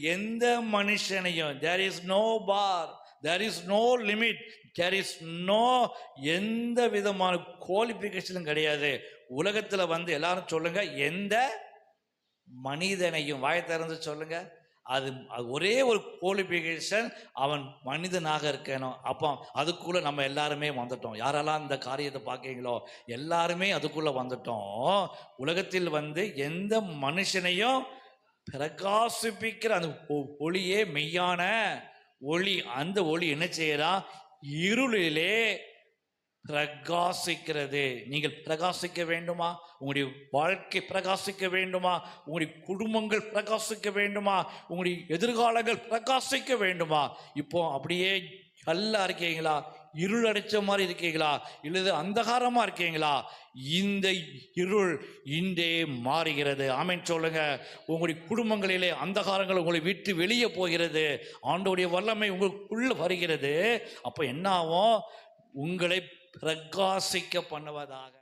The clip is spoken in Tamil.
எந்த மனுஷனையும் there is no bar there is no limit there is no எந்த விதமான குவாலிஃபிகேஷனும் கிடையாது. உலகத்தில் வந்து எல்லாரும் சொல்லுங்க எந்த மனிதனையும் வாயை திறந்து சொல்லுங்க. அது அது ஒரே ஒரு குவாலிஃபிகேஷன் அவன் மனிதனாக இருக்கணும். அப்போ அதுக்குள்ள நம்ம எல்லாருமே வந்துட்டோம். யாரெல்லாம் இந்த காரியத்தை பார்க்கீங்களோ எல்லாருமே அதுக்குள்ள வந்துட்டோம். உலகத்தில் வந்து எந்த மனுஷனையும் பிரகாசிப்பிக்கிற அந்த ஒ- ஒளியே மெய்யான ஒளி. அந்த ஒளி என்ன செய்யறா? இருளிலே பிரகாசிக்கிறது. நீங்கள் பிரகாசிக்க வேண்டுமா? உங்களுடைய வாழ்க்கை பிரகாசிக்க வேண்டுமா? உங்களுடைய குடும்பங்கள் பிரகாசிக்க வேண்டுமா? உங்களுடைய எதிர்காலங்கள் பிரகாசிக்க வேண்டுமா? இப்போ அப்படியே நல்லா இருக்கீங்களா? இருள் அடைச்ச மாதிரி இருக்கீங்களா இல்லது அந்தகாரமா இருக்கீங்களா இந்த இருள் இன்றே மாறுகிறது. ஆமைன். சொல்லுங்க. உங்களுடைய குடும்பங்களிலே அந்தகாரங்கள் உங்களை விட்டு வெளியே போகிறது. ஆண்டோடைய வல்லமை உங்களுக்குள்ள வருகிறது. அப்போ என்ன ஆகும் உங்களை பிரகாசிக்க பண்ணுவதாக.